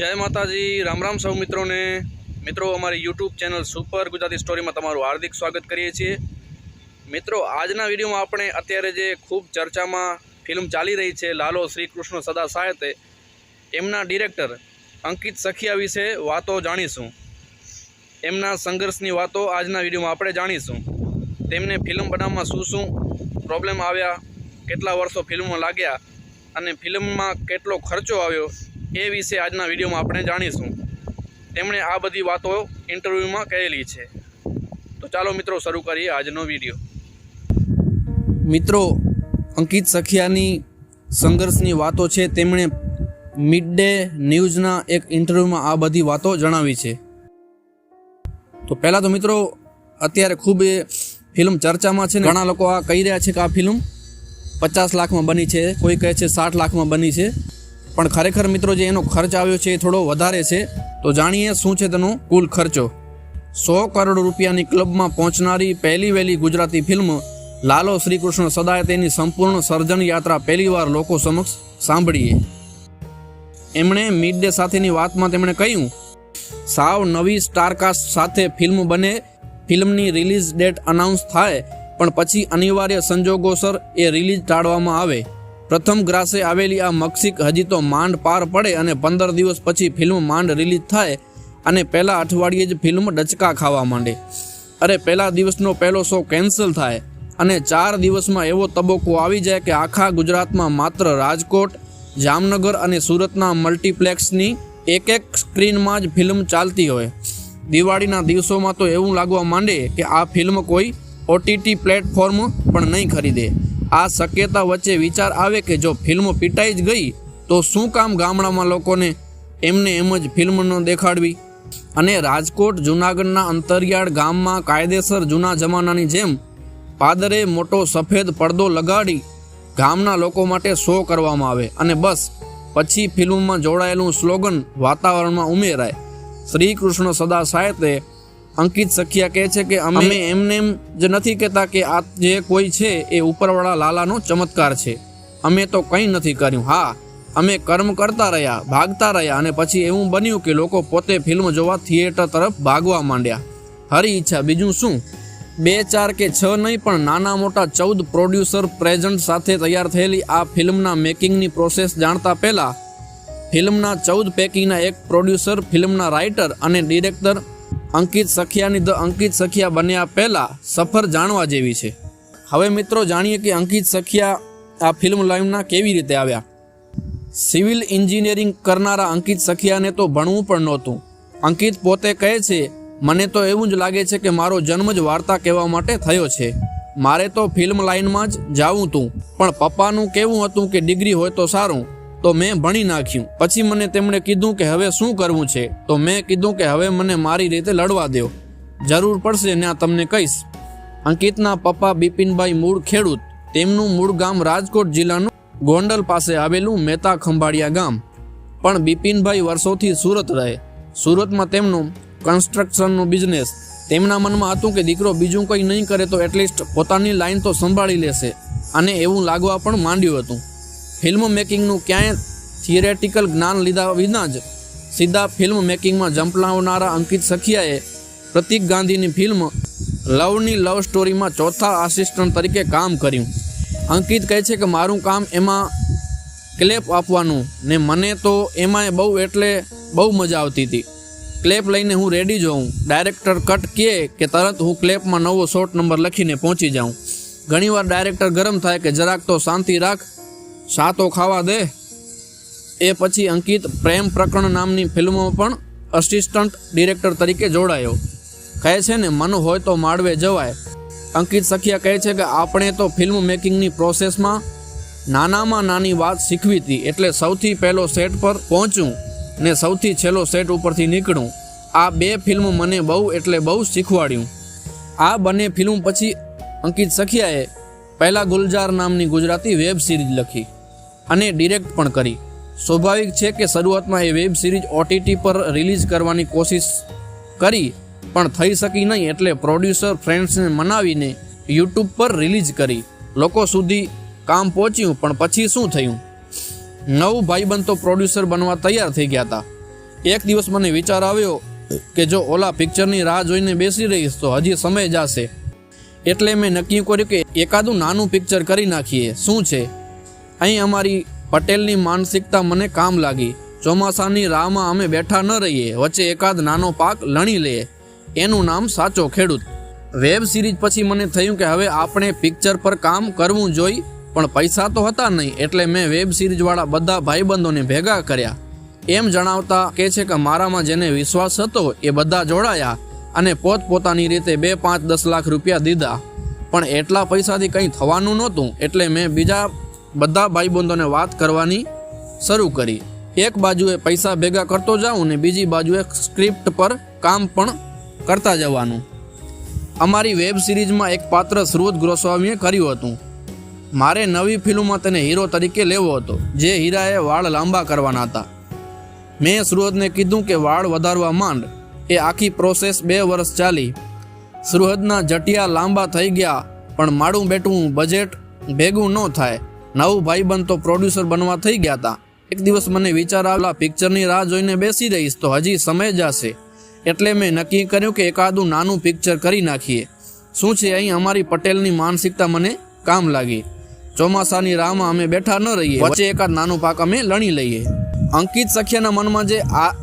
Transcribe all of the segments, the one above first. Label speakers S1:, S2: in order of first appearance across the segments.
S1: જય માતાજી, રામ રામ સૌ મિત્રોને. મિત્રો, અમારી યુટ્યુબ ચેનલ સુપર ગુજરાતી સ્ટોરીમાં તમારું હાર્દિક સ્વાગત કરીએ છીએ. મિત્રો, આજના વિડીયોમાં આપણે અત્યારે જે ખૂબ ચર્ચામાં ફિલ્મ ચાલી રહી છે, લાલો શ્રી કૃષ્ણ સદા સાહેતે એમના ડિરેક્ટર અંકિત સખિયા વિશે વાતો જાણીશું. એમના સંઘર્ષની વાતો આજના વિડીયોમાં આપણે જાણીશું. તેમને ફિલ્મ બનાવવામાં શું શું પ્રોબ્લેમ આવ્યા, કેટલા વર્ષો ફિલ્મમાં લાગ્યા, અને ફિલ્મમાં કેટલો ખર્ચો આવ્યો એ વિશે આજના વિડીયોમાં આપણે જાણીશું. તેમણે આ બધી વાતો ઇન્ટરવ્યૂમાં કહેલી છે. તો ચાલો મિત્રો શરૂ કરીએ આજનો વીડિયો. મિત્રો, અંકિત સખિયાની સંઘર્ષની વાતો છે, તેમણે મિડ ડે ન્યૂઝના એક ઇન્ટરવ્યૂમાં આ બધી વાતો જણાવી છે. તો પહેલાં તો મિત્રો, અત્યારે ખૂબ એ ફિલ્મ ચર્ચામાં છે ને, ઘણા લોકો આ કહી રહ્યા છે કે આ ફિલ્મ પચાસ લાખમાં બની છે, કોઈ કહે છે સાઠ લાખમાં બની છે. પણ ખરેખર મિત્રો જે એનો ખર્ચ આવ્યો છે એ થોડો વધારે છે, તો જાણીએ શું છે તેનો કુલ ખર્ચો. સો કરોડ રૂપિયાની ક્લબમાં પહોંચનારી પહેલી વહેલી ગુજરાતી ફિલ્મ લાલો શ્રીકૃષ્ણ સદાય તેની સંપૂર્ણ સર્જન યાત્રા પહેલીવાર લોકો સમક્ષ સાંભળીએ. એમણે મિડ ડે સાથેની વાતમાં તેમણે કહ્યું, સાવ નવી સ્ટારકાસ્ટ સાથે ફિલ્મ બને, ફિલ્મની રિલીઝ ડેટ અનાઉન્સ થાય, પણ પછી અનિવાર્ય સંજોગોસર એ રિલીઝ ટાળવામાં આવે. પ્રથમ ગ્રાસે આવેલી આ મક્ષિક હજી તો માંડ પાર પડે અને પંદર દિવસ પછી ફિલ્મ માંડ રિલીઝ થાય અને પહેલા અઠવાડિયે જ ફિલ્મ ડચકા ખાવા માંડે. અરે, પહેલા દિવસનો પહેલો શો કેન્સલ થાય અને ચાર દિવસમાં એવો તબક્કો આવી જાય કે આખા ગુજરાતમાં માત્ર રાજકોટ, જામનગર અને સુરતના મલ્ટીપ્લેક્સની એક એક સ્ક્રીનમાં જ ફિલ્મ ચાલતી હોય. દિવાળીના દિવસોમાં તો એવું લાગવા માંડે કે આ ફિલ્મ કોઈ ઓટીટી પ્લેટફોર્મ પણ નહીં ખરીદે. આ શક્યતા વચ્ચે વિચાર આવે કે જો ફિલ્મ પીટાઈ જ ગઈ, તો શું કામ ગામડામાં લોકોને એમને એમ જ ફિલ્મ ન દેખાડવી? અને રાજકોટ, જૂનાગઢના અંતરિયાળ ગામમાં કાયદેસર જૂના જમાનાની જેમ પાદરે મોટો સફેદ પડદો લગાડી ગામના લોકો માટે શો કરવામાં આવે. અને બસ, પછી ફિલ્મમાં જોડાયેલું સ્લોગન વાતાવરણમાં ઉમેરાય. શ્રી કૃષ્ણ સદા સાહેતે અંકિત સખિયા કહે છે કે અમે એમને એમ જ નથી કહેતા કે આ જે કોઈ છે એ ઉપરવાળા લાલાનો ચમત્કાર છે. અમે તો કંઈ નથી કર્યું. હા, અમે કર્મ કરતા રહ્યા, ભાગતા રહ્યા અને પછી એવું બન્યું કે લોકો પોતે ફિલ્મ જોવા થિયેટર તરફ ભાગવા માંડ્યા. હરી ઈચ્છા, બીજું શું? બે ચાર કે છ નહીં, પણ નાના મોટા ચૌદ પ્રોડ્યુસર પ્રેઝન્ટ સાથે તૈયાર થયેલી આ ફિલ્મના મેકિંગની પ્રોસેસ જાણતા પહેલાં ફિલ્મના ચૌદ પૈકીના એક પ્રોડ્યુસર, ફિલ્મના રાઇટર અને ડિરેક્ટર અંકિત સખિયાની ધ અંકિત સખિયા બન્યા પહેલાં સફર જાણવા જેવી છે. હવે મિત્રો જાણીએ કે અંકિત સખિયા આ ફિલ્મ લાઈનના કેવી રીતે આવ્યા? સિવિલ એન્જિનિયરિંગ કરનારા અંકિત સખિયાને તો ભણવું પણ નહોતું. અંકિત પોતે કહે છે, મને તો એવું જ લાગે છે કે મારો જન્મ જ વાર્તા કહેવા માટે થયો છે. મારે તો ફિલ્મ લાઇનમાં જ જાવું તું, પણ પપ્પાનું કેવું હતું કે ડિગ્રી હોય તો સારું. તો મેં ભણી નાખ્યું. પછી મને તેમણે કીધું કે હવે શું કરવું છે? તો મેં કીધું કે હવે મને મારી રીતે લડવા દો. જરૂર પડશે ત્યાં તમને કહીશ. અંકિતના પપ્પા બિપિનભાઈ મૂળ ખેડૂત. તેમનું મૂળ ગામ રાજકોટ જિલ્લાનું ગોંડલ પાસે આવેલું મહેતા ખંભાળિયા ગામ. પણ બિપિનભાઈ વર્ષોથી સુરત રહે. સુરતમાં તેમનું કન્સ્ટ્રક્શનનું બિઝનેસ તેમના મનમાં હતું કે દીકરો બીજું કંઈ નહીં કરે તો એટલીસ્ટ પોતાની લાઈન તો સંભાળી લેશે. અને એવું લાગવા પણ માંડ્યું હતું. ફિલ્મ મેકિંગનું ક્યાંય થિયરેટિકલ જ્ઞાન લીધા વિના જ સીધા ફિલ્મ મેકિંગમાં ઝંપલાવનારા અંકિત સખિયાએ પ્રતિક ગાંધીની ફિલ્મ લવની લવ સ્ટોરીમાં ચોથા આસિસ્ટન્ટ તરીકે કામ કર્યું. અંકિત કહે છે કે મારું કામ એમાં ક્લેપ આપવાનું ને મને તો એમાંય બહુ એટલે બહુ મજા આવતી હતી. ક્લેપ લઈને હું રેડી જ હોઉં. ડાયરેક્ટર કટ કહે કે તરત હું ક્લેપમાં નવો શોર્ટ નંબર લખીને પહોંચી જાઉં. ઘણીવાર ડાયરેક્ટર ગરમ થાય કે જરાક તો શાંતિ રાખ શા તો ખાવા દે. એ પછી અંકિત પ્રેમ પ્રકરણ નામની ફિલ્મમાં પણ અસિસ્ટન્ટ ડિરેક્ટર તરીકે જોડાયો. કહે છે ને, મન હોય તો માળવે જવાય. અંકિત સખિયા કહે છે કે, આપણે તો ફિલ્મ મેકિંગની પ્રોસેસમાં નાનામાં નાની વાત શીખવી હતી, એટલે સૌથી પહેલો સેટ પર પહોંચું ને સૌથી છેલ્લો સેટ ઉપરથી નીકળું. આ બે ફિલ્મ મને બહુ એટલે બહુ શીખવાડ્યું. આ બંને ફિલ્મ પછી અંકિત સખિયાએ પહેલાં ગુલજાર નામની ગુજરાતી વેબ સિરીઝ લખી. અને ડિરેક્ટ પણ કરી. સ્વાભાવિક છે કે શરૂઆતમાં એ વેબ સિરીઝ ઓટીટી પર રિલીઝ કરવાની કોશિશ કરી, પણ થઈ શકી નહીં એટલે પ્રોડ્યુસર ફ્રેન્ડ્સને મનાવીને યુટ્યુબ પર રિલીઝ કરી. લોકો સુધી કામ પહોંચ્યું, પણ પછી શું થયું? નવ ભાઈબંધ તો પ્રોડ્યુસર બનવા તૈયાર થઈ ગયા હતા. એક દિવસ મને વિચાર આવ્યો કે જો ઓલા પિક્ચરની રાહ જોઈને બેસી રહીશ, તો હજી સમય જશે. એટલે મેં નક્કી કર્યું કે એકાદું નાનું પિક્ચર કરી નાખીએ. શું છે? અહીં અમારી પટેલની માનસિકતા મને કામ લાગી. ચોમાસાની રાહમાં અમે બેઠા ન રહીએ. વચ્ચે એકાદ નાનો પાક લણી લઈએ એનું નામ સાચો ખેડૂત. વેબ સિરીઝ પછી મને થયું કે હવે આપણે પિક્ચર પર કામ કરવું જોઈ, પણ પૈસા તો હતા નહીં, એટલે મેં વેબ સિરીઝવાળા બધા ભાઈબંધોને ભેગા કર્યા. એમ જણાવતા કે છે કે મારામાં જેને વિશ્વાસ હતો એ બધા જોડાયા અને પોતપોતાની રીતે બે પાંચ દસ લાખ રૂપિયા દીધા. પણ એટલા પૈસાથી કંઈ થવાનું નહોતું, એટલે મેં બીજા બધા ભાઈબંધોને વાત કરવાની શરૂ કરી. એક બાજુએ પૈસા ભેગા કરતો જાઉં ને બીજી બાજુએ સ્ક્રિપ્ટ પર કામ પણ કરતા જવાનું. અમારી વેબ સિરીઝમાં એક પાત્ર સુરત ગોસ્વામીએ કર્યું હતું. મારે નવી ફિલ્મમાં તેને હીરો તરીકે લેવો હતો, જે હીરાએ વાળ લાંબા કરવાના હતા. મેં સુરતને કીધું કે વાળ વધારવા માંડ. એ આખી પ્રોસેસ બે વર્ષ ચાલી. સુરતના જટિયા લાંબા થઈ ગયા, પણ માડું બેટું બજેટ ભેગું ન થાય. નવું ભાઈબંધ તો પ્રોડ્યુસર બનવા થઈ ગયા હતા એક દિવસ મને વિચાર આવેલા પિક્ચરની રાહ જોઈને બેસી રહીશ, તો હજી સમય જશે. એટલે મેં નક્કી કર્યું કે એકાદું નાનું પિક્ચર કરી નાખીએ. શું છે અહીં અમારી પટેલની માનસિકતા મને કામ લાગી? ચોમાસાની રાહમાં અમે બેઠા ન રહીએ. વચ્ચે એકાદ નાનું પાક અમે લણી લઈએ. અંકિત સખ્યાના મનમાં જે આ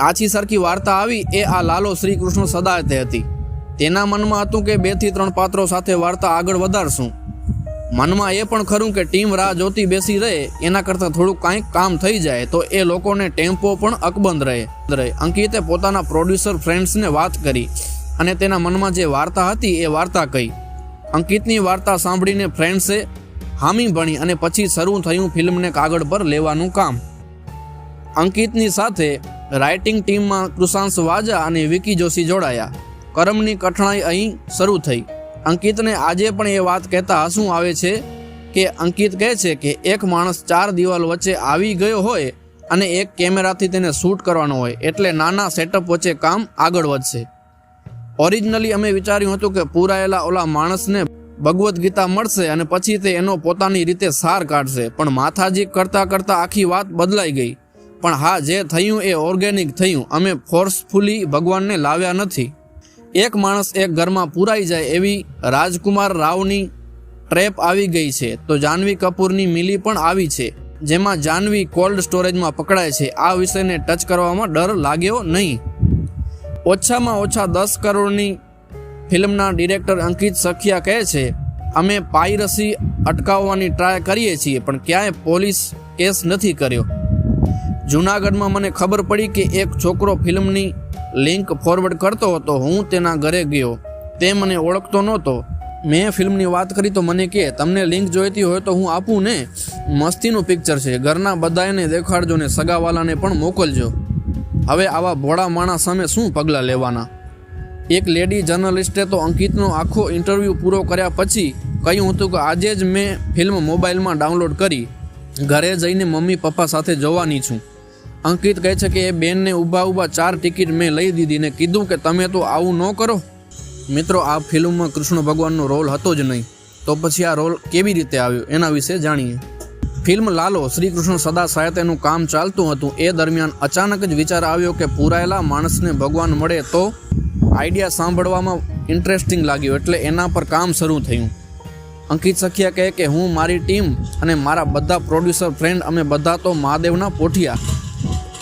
S1: આછી સરખી વાર્તા આવી, એ આ લાલો શ્રી કૃષ્ણ સદાયતે હતી. તેના મનમાં હતું કે બેથી ત્રણ પાત્રો સાથે વાર્તા આગળ વધારશું. મનમાં એ પણ ખરું કે ટીમ રાહ જોતી બેસી રહે, એના કરતાં થોડું કાંઈક કામ થઈ જાય તો એ લોકોને ટેમ્પો પણ અકબંધ રહે. રહે. અંકિતે પોતાના પ્રોડ્યુસર ફ્રેન્ડ્સને વાત કરી અને તેના મનમાં જે વાર્તા હતી એ વાર્તા કહી. અંકિતની વાર્તા સાંભળીને ફ્રેન્ડ્સે હામી ભણી અને પછી શરૂ થયું ફિલ્મને કાગળ પર લેવાનું કામ. અંકિતની સાથે રાઇટિંગ ટીમમાં કૃષાંશ વાજા અને વિકી જોશી જોડાયા. કરમની કઠણાઈ અહીં શરૂ થઈ. અંકિતને આજે પણ એ વાત કહેતા હસવું આવે છે કે અંકિત કહે છે કે એક માણસ ચાર દિવાલ વચ્ચે આવી ગયો હોય અને એક કેમેરાથી તેને શૂટ કરવાનો હોય એટલે નાના સેટઅપ વચ્ચે કામ આગળ વધશે. ઓરિજિનલી અમે વિચાર્યું હતું કે પૂરાયેલા ઓલા માણસને ભગવદ્ ગીતા મળશે અને પછી તે એનો પોતાની રીતે સાર કાઢશે, પણ માથાજી કરતાં કરતાં આખી વાત બદલાઈ ગઈ. પણ હા, જે થયું એ ઓર્ગેનિક થયું. અમે ફોર્સફુલી ભગવાનને લાવ્યા નથી. એક માણસ એક ઘરમાં પુરાઈ જાય એવી રાજકુમાર રાવની ટ્રેપ આવી ગઈ છે. તો જાનવી કપૂરની મિલી પણ આવી છે, જેમાં જાનવી કોલ્ડ સ્ટોરેજમાં પકડાય છે. આ વિષયને ટચ કરવામાં ડર લાગ્યો નહીં. ઓછામાં ઓછા દસ કરોડની ફિલ્મના ડિરેક્ટર અંકિત સખિયા કહે છે, અમે પાયરસી અટકાવવાની ટ્રાય કરીએ છીએ, પણ ક્યાંય પોલીસ કેસ નથી કર્યો. જૂનાગઢમાં મને ખબર પડી કે એક છોકરો ફિલ્મની લિંક ફોરવર્ડ કરતો હતો, હું તેના ઘરે ગયો. તે મને ઓળખતો નહોતો. મેં ફિલ્મની વાત કરી તો મને કે, તમને લિંક જોઈતી હોય તો હું આપું ને? મસ્તીનું પિક્ચર છે. ઘરના બધાને દેખાડજો ને સગાવાલાને પણ મોકલજો. હવે આવા ભોળા માણસ સામે શું પગલાં લેવાના? એક લેડી જર્નલિસ્ટે તો અંકિતનો આખો ઇન્ટરવ્યૂ પૂરો કર્યા પછી કહ્યું હતું કે, આજે જ મેં ફિલ્મ મોબાઈલમાં ડાઉનલોડ કરી. ઘરે જઈને મમ્મી પપ્પા સાથે જોવાની છું. અંકિત કહે છે કે એ બેનને ઊભા ઊભા ચાર ટિકિટ મેં લઈ દીધી ને કીધું કે તમે તો આવું ન કરો. મિત્રો, આ ફિલ્મમાં કૃષ્ણ ભગવાનનો રોલ હતો જ નહીં. તો પછી આ રોલ કેવી રીતે આવ્યો એના વિશે જાણીએ. ફિલ્મ લાલો શ્રી કૃષ્ણ સદા સાહિત્યનું કામ ચાલતું હતું. એ દરમિયાન અચાનક જ વિચાર આવ્યો કે પૂરાયેલા માણસને ભગવાન મળે તો આઈડિયા સાંભળવામાં ઇન્ટરેસ્ટિંગ લાગ્યું, એટલે એના પર કામ શરૂ થયું. અંકિત સખિયા કહે કે હું, મારી ટીમ અને મારા બધા પ્રોડ્યુસર ફ્રેન્ડ, અમે બધા તો મહાદેવના પોઠિયા.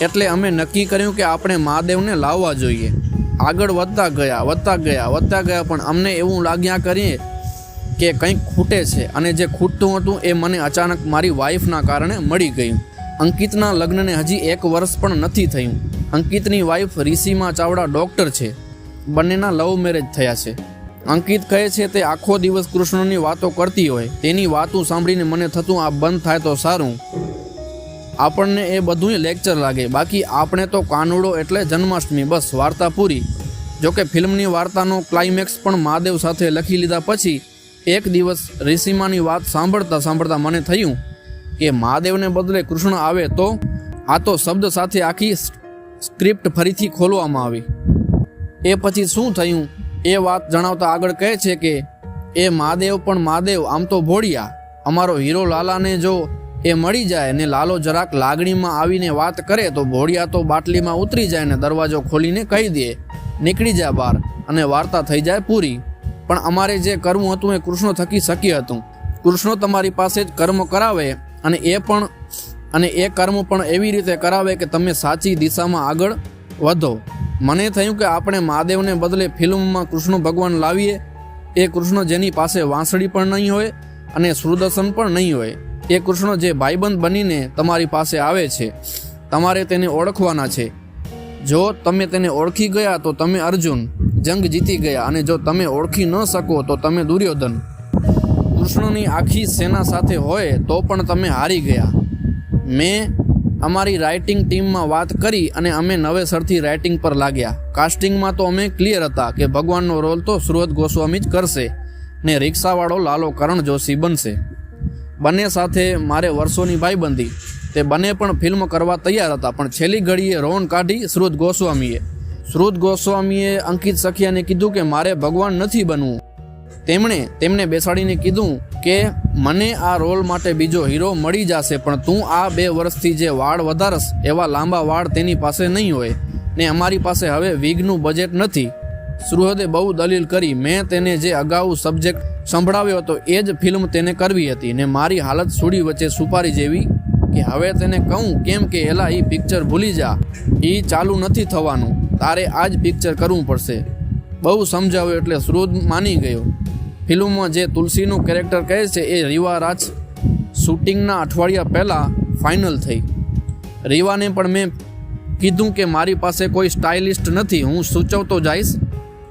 S1: એટલે અમે નક્કી કર્યું કે આપણે મહાદેવને લાવવા જોઈએ. આગળ વધતા ગયા વધતા ગયા વધતા ગયા, પણ અમને એવું લાગ્યા કરીએ કે કંઈક ખૂટે છે અને જે ખૂટતું હતું એ મને અચાનક મારી વાઈફના કારણે મળી ગયું. અંકિતના લગ્નને હજી એક વર્ષ પણ નથી થયું. અંકિતની વાઈફ રિસીમા ચાવડા ડૉક્ટર છે. બંનેના લવ મેરેજ થયા છે. અંકિત કહે છે તે આખો દિવસ કૃષ્ણની વાતો કરતી હોય. તેની વાતો સાંભળીને મને થતું આ બંધ થાય તો સારું. આપણને એ બધું લેક્ચર લાગે. બાકી આપણે તો કાનુડો એટલે જન્માષ્ટમી, બસ, વાર્તા પૂરી. જોકે ફિલ્મની વાર્તાનો ક્લાઇમેક્સ પણ મહાદેવ સાથે લખી લીધા પછી એક દિવસ ઋષિમાની વાત સાંભળતા સાંભળતા મને થયું કે મહાદેવને બદલે કૃષ્ણ આવે તો આ તો શબ્દ સાથે આખી સ્ક્રિપ્ટ ફરીથી ખોલવામાં આવી. એ પછી શું થયું? એ વાત જણાવતા આગળ કહે છે કે, એ મહાદેવ પણ મહાદેવ, આમ તો ભોળિયા. અમારો હીરો લાલાને જો એ મળી જાય ને લાલો જરાક લાગણીમાં આવીને વાત કરે તો ભોળિયા તો બાટલીમાં ઉતરી જાય ને દરવાજો ખોલીને કહી દે, નીકળી જા બહાર અને વાર્તા થઈ જાય પૂરી. પણ અમારે જે કરવું હતું એ કૃષ્ણ થકી શકી હતું. કૃષ્ણ તમારી પાસે જ કર્મ કરાવે અને એ પણ, અને એ કર્મ પણ એવી રીતે કરાવે કે તમે સાચી દિશામાં આગળ વધો. મને થયું કે આપણે મહાદેવને બદલે ફિલ્મમાં કૃષ્ણ ભગવાન લાવીએ. એ કૃષ્ણ જેની પાસે વાંસળી પણ નહીં હોય અને સુદર્શન પણ નહીં હોય. એ કૃષ્ણ જે ભાઈબંધ બનીને તમારી પાસે આવે છે, તમારે તેને ઓળખવાના છે. જો તમે તેને ઓળખી ગયા તો તમે અર્જુન, જંગ જીતી ગયા અને જો તમે ઓળખી ન શકો તો તમે દુર્યોધન. કૃષ્ણની આખી સેના સાથે હોય તો પણ તમે હારી ગયા. મેં અમારી રાઇટિંગ ટીમમાં વાત કરી અને અમે નવેસરથી રાઇટિંગ પર લાગ્યા. કાસ્ટિંગમાં તો અમે ક્લિયર હતા કે ભગવાનનો રોલ તો સુરત ગોસ્વામી જ કરશે ને રિક્ષાવાળો લાલો કરણ જોશી બનશે. બંને સાથે મારે વર્ષોની ભાઈબંધી. તે બંને પણ ફિલ્મ કરવા તૈયાર હતા, પણ છેલ્લી ઘડીએ રોન કાઢી શ્રુત ગોસ્વામીએ. શ્રુત ગોસ્વામીએ અંકિત સખિયાને કીધું કે મારે ભગવાન નથી બનવું. તેમણે તેમને બેસાડીને કીધું કે, મને આ રોલ માટે બીજો હીરો મળી જશે, પણ તું આ બે વર્ષથી જે વાળ વધારસ એવા લાંબા વાળ તેની પાસે નહીં હોય. ને અમારી પાસે હવે વિગનું બજેટ નથી. સુહૃદે બહુ દલીલ કરી, મેં તેને જે અગાઉ સબ્જેક્ટ સંભળાવ્યો હતો, એ જ ફિલ્મ તેને કરવી હતી ને મારી હાલત સુડી વચ્ચે સુપારી જેવી કે હવે તેને કહું, કેમ કે એલા એ પિક્ચર ભૂલી જા એ ચાલુ નથી થવાનું, તારે આ જ પિક્ચર કરવું પડશે. બહુ સમજાવ્યો એટલે સુરજ માની ગયો. ફિલ્મમાં જે તુલસીનું કેરેક્ટર કહે છે, એ રીવા રાજ શૂટિંગના અઠવાડિયા પહેલાં ફાઇનલ થઈ. રીવાને પણ મેં કીધું કે મારી પાસે કોઈ સ્ટાઇલિસ્ટ નથી, હું સૂચવતો જઈશ.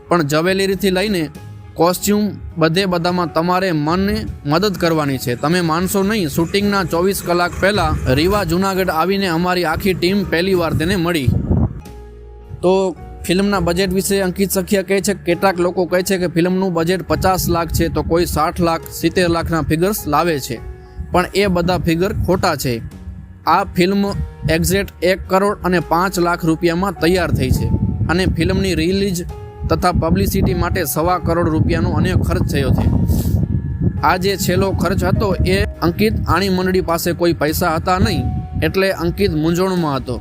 S1: પણ જવેલરીથી લઈને કોસ્ચ્યુમ બધે બધામાં તમારે મનને મદદ કરવાની છે. તમે માનશો નહીં, શૂટિંગના ચોવીસ કલાક પહેલાં રીવા જુનાગઢ આવીને અમારી આખી ટીમ પહેલી વાર તેને મળી. તો ફિલ્મના બજેટ વિશે અંકિત સખિયા કહે છે, કેટલાક લોકો કહે છે કે ફિલ્મનું બજેટ પચાસ લાખ છે, તો કોઈ સાઠ લાખ, સિત્તેર લાખના ફિગર્સ લાવે છે. પણ એ બધા ફિગર ખોટા છે. આ ફિલ્મ એક્ઝેક્ટ એક કરોડ અને પાંચ લાખ રૂપિયામાં તૈયાર થઈ છે. અને ફિલ્મની રિલીઝ તથા પબ્લિસિટી માટે સવા કરોડ રૂપિયાનો અનેક ખર્ચ થયો છે. આ જે છેલ્લો ખર્ચ હતો એ અંકિત આણી મંડળી પાસે કોઈ પૈસા હતા નહીં, એટલે અંકિત મૂંઝવણમાં હતો.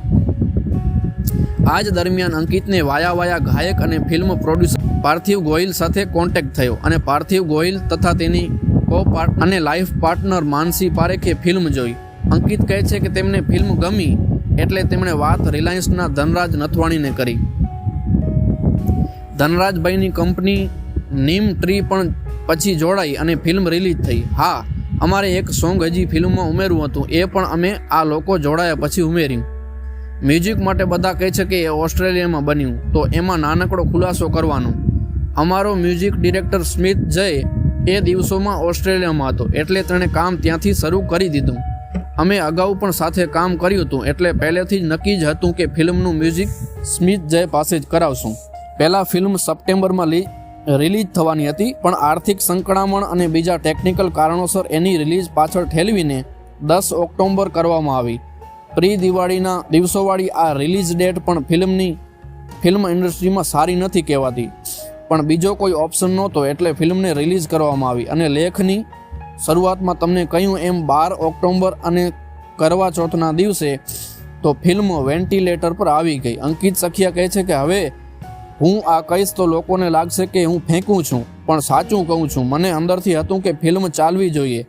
S1: આ જ દરમિયાન અંકિતને વાયા વાયા ગાયક અને ફિલ્મ પ્રોડ્યુસર પાર્થિવ ગોહિલ સાથે કોન્ટેક્ટ થયો અને પાર્થિવ ગોહિલ તથા તેની કો પાર્ટ અને લાઈફ પાર્ટનર માનસી પારેખે ફિલ્મ જોઈ. અંકિત કહે છે કે તેમને ફિલ્મ ગમી, એટલે તેમણે વાત રિલાયન્સના ધનરાજ નથવાણીને કરી. ધનરાજભાઈની કંપની નીમ ટ્રી પણ પછી જોડાઈ અને ફિલ્મ રિલીઝ થઈ. હા, અમારે એક સોંગ હજી ફિલ્મમાં ઉમેરવું હતું. એ પણ અમે આ લોકો જોડાયા પછી ઉમેર્યું. મ્યુઝિક માટે બધા કહે છે કે એ ઓસ્ટ્રેલિયામાં બન્યું. તો એમાં નાનકડો ખુલાસો કરવાનો. અમારો મ્યુઝિક ડિરેક્ટર સ્મિથ જય એ દિવસોમાં ઓસ્ટ્રેલિયામાં હતો. એટલે તેણે કામ ત્યાંથી શરૂ કરી દીધું. અમે અગાઉ પણ સાથે કામ કર્યું હતું. એટલે પહેલેથી જ નક્કી જ હતું કે ફિલ્મનું મ્યુઝિક સ્મિથ જય પાસે જ કરાવશું. પહેલાં ફિલ્મ સપ્ટેમ્બરમાં રિલીઝ થવાની હતી, પણ આર્થિક સંકળામણ અને બીજા ટેકનિકલ કારણોસર એની રિલીઝ પાછળ ઠેલવીને દસ ઓક્ટોબર કરવામાં આવી. પ્રી દિવાળીના દિવસોવાળી આ રિલીઝ ડેટ પણ ફિલ્મની, ફિલ્મ ઇન્ડસ્ટ્રીમાં સારી નથી કહેવાતી. પણ બીજો કોઈ ઓપ્શન નહોતો એટલે ફિલ્મને રિલીઝ કરવામાં આવી અને લેખની શરૂઆતમાં તમને કહ્યું એમ બાર ઓક્ટોબર અને કરવા ચોથના દિવસે તો ફિલ્મ વેન્ટિલેટર પર આવી ગઈ. અંકિત સખિયા કહે છે કે હવે હું આ કહીશ તો લોકોને લાગશે કે હું ફેંકું છું, પણ સાચું કહું છું. મને અંદરથી હતું કે ફિલ્મ ચાલવી જોઈએ.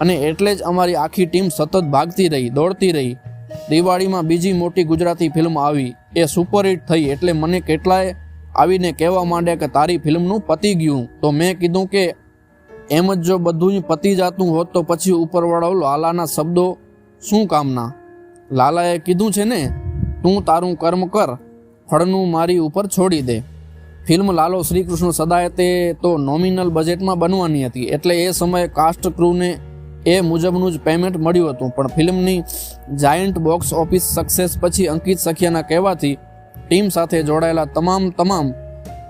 S1: અને એટલે જ અમારી આખી ટીમ સતત ભાગતી રહી, દોડતી રહી. દિવાળીમાં બીજી મોટી ગુજરાતી ફિલ્મ આવી. એ સુપરહિટ થઈ એટલે મને કેટલાય આવીને કહેવા માંડ્યા કે તારી ફિલ્મનું પતી ગયું. તો મેં કીધું કે એમ જ જો બધું પતી જતું હોત તો પછી ઉપરવાળો લાલાના શબ્દો શું કામના? લાલાએ કીધું છે ને, તું તારું કર્મ કર ફળનું મારી ઉપર છોડી દે. ફિલ્મ લાલો શ્રીકૃષ્ણ સદાય તે તો નોમિનલ બજેટમાં બનવાની હતી. એટલે એ સમયે કાસ્ટ ક્રૂને એ મુજબનું જ પેમેન્ટ મળ્યું હતું. પણ ફિલ્મની જાયન્ટ બોક્સ ઓફિસ સક્સેસ પછી અંકિત સખિયાના કહેવાથી ટીમ સાથે જોડાયેલા તમામ તમામ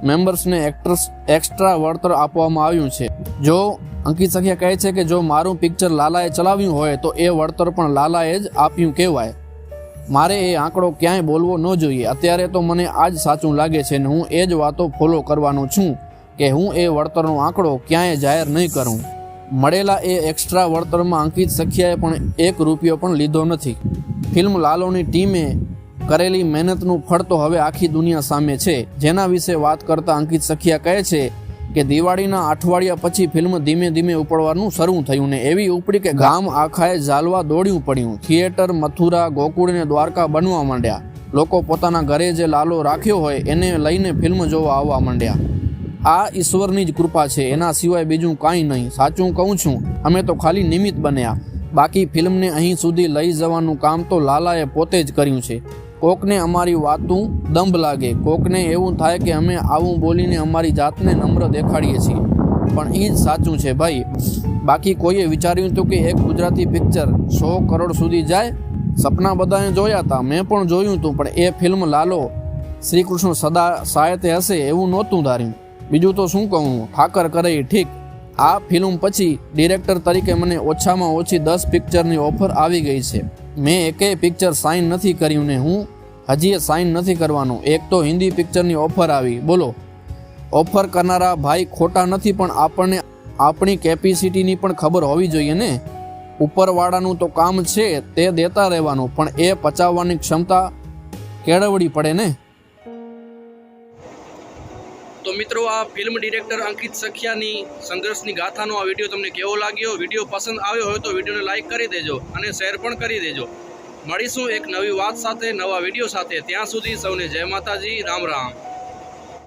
S1: મેમ્બર્સને એક્ટ્રેસ એક્સ્ટ્રા વળતર આપવામાં આવ્યું છે. જો અંકિત સખિયા કહે છે કે જો મારું પિક્ચર લાલાએ ચલાવ્યું હોય તો એ વળતર પણ લાલાએ જ આપ્યું કહેવાય. મારે એ આંકડો ક્યાંય બોલવો ન જોઈએ. અત્યારે તો મને આ જ સાચું લાગે છે ને હું એ જ વાતો ફોલો કરવાનો છું કે હું એ વળતરનો આંકડો ક્યાંય જાહેર નહીં કરું. મળેલા એ એક્સ્ટ્રા વળતરમાં અંકિત સખિયાએ પણ એક રૂપિયો પણ લીધો નથી. ફિલ્મ લાલોની ટીમે કરેલી મહેનતનું ફળ તો હવે આખી દુનિયા સામે છે. જેના વિશે વાત કરતા અંકિત સખિયા કહે છે કે દિવાળીના અઠવાડિયા પછી ફિલ્મ ધીમે ધીમે ઉપડવાનું શરૂ થયું ને એવી ઉપડી કે ગામ આખાએ ઝાલવા દોડ્યું પડ્યું. થિયેટર, મથુરા, ગોકુળ અને દ્વારકા બનવા માંડ્યા. લોકો પોતાના ઘરે જે લાલો રાખ્યો હોય એને લઈને ફિલ્મ જોવા આવવા માંડ્યા. આ ઈશ્વરની જ કૃપા છે, એના સિવાય બીજું કાંઈ નહીં. સાચું કહું છું, અમે તો ખાલી નિમિત્ત બન્યા. બાકી ફિલ્મને અહીં સુધી લઈ જવાનું કામ તો લાલાએ પોતે જ કર્યું છે. કોકને અમારી વાતું દંભ લાગે. કોકને એવું થાય કે અમે આવું બોલીને અમારી જાતને નમ્ર દેખાડીએ છીએ. પણ એ જ સાચું છે ભાઈ. બાકી કોઈએ વિચાર્યું હતું કે એક ગુજરાતી પિક્ચર સો કરોડ સુધી જાય? સપના બધાએ જોયા હતા મેં પણ જોયું હતું પણ એ ફિલ્મ લાલો. શ્રી કૃષ્ણ સદા સાયતે હશે એવું નહોતું ધાર્યું. બીજું તો શું કહું? ઠાકર કરે ઠીક. આ ફિલ્મ પછી ડિરેક્ટર તરીકે મને ઓછામાં ઓછી દસ પિક્ચરની ઓફર આવી ગઈ છે. મેં એકેય પિક્ચર સાઇન નથી કર્યું ને હું હજી એ સાઇન નથી કરવાનું. એક તો હિન્દી પિક્ચરની ઓફર આવી. બોલો. ઓફર કરનારા ભાઈ ખોટા નથી, પણ આપણને આપણી કેપેસિટીની પણ ખબર હોવી જોઈએ ને. ઉપરવાળાનું તો કામ છે, તે દેતા રહેવાનું. પણ એ પચાવવાની ક્ષમતા કેળવડી પડે ને. તો મિત્રો, આ ફિલ્મ ડિરેક્ટર અંકિત સખિયાની સંઘર્ષની ગાથાનો આ વીડિયો તમને કેવો લાગ્યો? વીડિયો પસંદ આવ્યો હોય તો વિડીયોને લાઈક કરી દેજો અને શેર પણ કરી દેજો. મળીશું એક નવી વાત સાથે, નવા વીડિયો સાથે. ત્યાં સુધી સૌને જય માતાજી, રામ રામ.